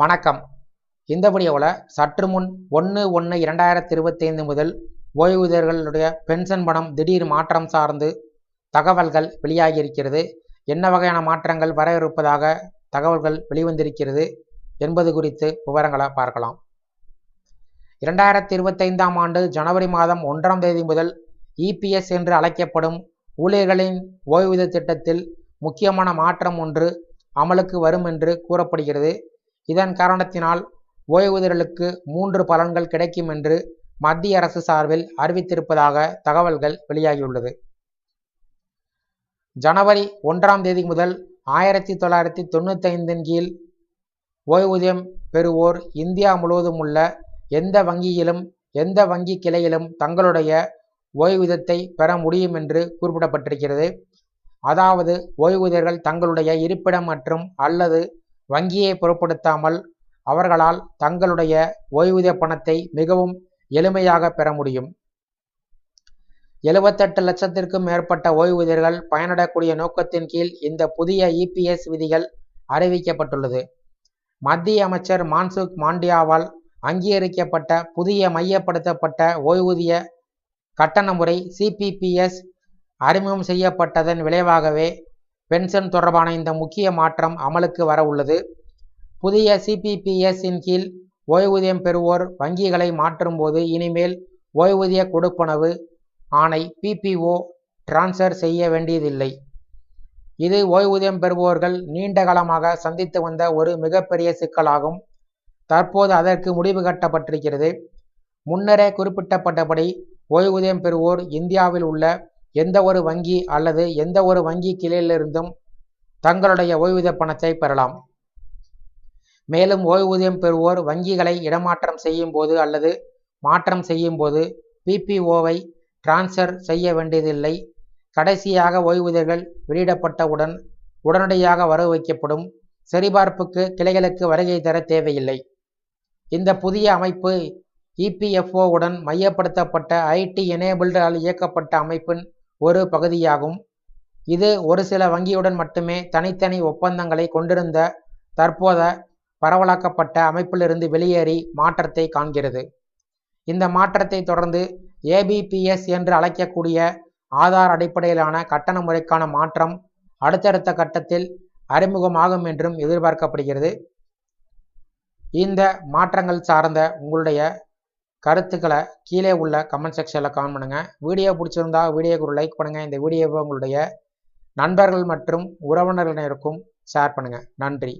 வணக்கம். இந்த வீடியோவில் சற்று முன் ஒன்று ஒன்று இரண்டாயிரத்தி இருபத்தைந்து முதல் ஓய்வூதியர்களுடைய பென்ஷன் பணம் திடீர் மாற்றம் சார்ந்து தகவல்கள் வெளியாகியிருக்கிறது. என்ன வகையான மாற்றங்கள் வர இருப்பதாக தகவல்கள் வெளிவந்திருக்கிறது என்பது குறித்து விவரங்களை பார்க்கலாம். இரண்டாயிரத்தி இருபத்தைந்தாம் ஆண்டு ஜனவரி மாதம் ஒன்றாம் தேதி முதல் இபிஎஸ் என்று அழைக்கப்படும் ஊழியர்களின் ஓய்வூதிய திட்டத்தில் முக்கியமான மாற்றம் ஒன்று அமலுக்கு வரும் என்று கூறப்படுகிறது. இதன் காரணத்தினால் ஓய்வூதியர்களுக்கு மூன்று பலன்கள் கிடைக்கும் என்று மத்திய அரசு சார்பில் அறிவித்திருப்பதாக தகவல்கள் வெளியாகியுள்ளது. ஜனவரி ஒன்றாம் தேதி முதல் ஆயிரத்தி தொள்ளாயிரத்தி தொண்ணூத்தைந்தின் கீழ் ஓய்வூதியம் பெறுவோர் இந்தியா முழுவதும் உள்ள எந்த வங்கியிலும் எந்த வங்கி கிளையிலும் தங்களுடைய ஓய்வூதியத்தை பெற முடியும் என்று குறிப்பிடப்பட்டிருக்கிறது. அதாவது ஓய்வூதியர்கள் தங்களுடைய இருப்பிடம் மற்றும் அல்லது வங்கியை பொருட்படுத்தாமல் அவர்களால் தங்களுடைய ஓய்வூதிய பணத்தை மிகவும் எளிமையாக பெற முடியும். எழுபத்தெட்டு லட்சத்திற்கும் மேற்பட்ட ஓய்வூதியர்கள் பயனடக்கூடிய நோக்கத்தின் கீழ் இந்த புதிய இபிஎஸ் விதிகள் அறிவிக்கப்பட்டுள்ளது. மத்திய அமைச்சர் மான்சுக் மாண்டியாவால் அங்கீகரிக்கப்பட்ட புதிய மையப்படுத்தப்பட்ட ஓய்வூதிய கட்டண முறை சிபிபிஎஸ் அறிமுகம் செய்யப்பட்டதன் விளைவாகவே பென்ஷன் தொடர்பான இந்த முக்கிய மாற்றம் அமலுக்கு வர உள்ளது. புதிய சிபிபிஎஸ்ஸின் கீழ் ஓய்வூதியம் பெறுவோர் வங்கிகளை மாற்றும்போது இனிமேல் ஓய்வூதிய கொடுப்பனவு ஆணை பிபிஓ டிரான்ஸ்ஃபர் செய்ய வேண்டியதில்லை. இது ஓய்வூதியம் பெறுபவர்கள் நீண்ட காலமாக சந்தித்து வந்த ஒரு மிகப்பெரிய சிக்கலாகும். தற்போது அதற்கு முடிவு கட்டப்பட்டிருக்கிறது. முன்னரே குறிப்பிட்டப்பட்டபடி ஓய்வூதியம் பெறுவோர் இந்தியாவில் உள்ள எந்த ஒரு வங்கி அல்லது எந்த ஒரு வங்கி கிளையிலிருந்தும் தங்களுடைய ஓய்வூதிய பணத்தை பெறலாம். மேலும் ஓய்வூதியம் பெறுவோர் வங்கிகளை இடமாற்றம் செய்யும் போது அல்லது மாற்றம் செய்யும் போது பிபிஓவை டிரான்ஸ்ஃபர் செய்ய வேண்டியதில்லை. கடைசியாக ஓய்வூதியர்கள் வெளியிடப்பட்டவுடன் உடனடியாக வரவு வைக்கப்படும். சரிபார்ப்புக்கு கிளைகளுக்கு வருகை தர தேவையில்லை. இந்த புதிய அமைப்பு இபிஎஃப்ஓவுடன் மையப்படுத்தப்பட்ட ஐடி எனேபிள்டால் இயக்கப்பட்ட அமைப்பின் ஒரு பகுதியாகும். இது ஒரு சில வங்கியுடன் மட்டுமே தனித்தனி ஒப்பந்தங்களை கொண்டிருந்த தற்போத பரவலாக்கப்பட்ட அமைப்பிலிருந்து வெளியேறி மாற்றத்தை காண்கிறது. இந்த மாற்றத்தை தொடர்ந்து ஏபிபிஎஸ் என்று அழைக்கக்கூடிய ஆதார் அடிப்படையிலான கட்டண முறைக்கான மாற்றம் அடுத்தடுத்த கட்டத்தில் அறிமுகமாகும் என்றும் எதிர்பார்க்கப்படுகிறது. இந்த மாற்றங்கள் சார்ந்த உங்களுடைய கருத்துக்களை கீழே உள்ள கமெண்ட் செக்ஷனில் கமெண்ட் பண்ணுங்கள் வீடியோ பிடிச்சிருந்தா வீடியோக்கு ஒரு லைக் பண்ணுங்கள் இந்த வீடியோவை உங்களுடைய நண்பர்கள் மற்றும் உறவினர்களினருக்கும் ஷேர் பண்ணுங்கள் நன்றி.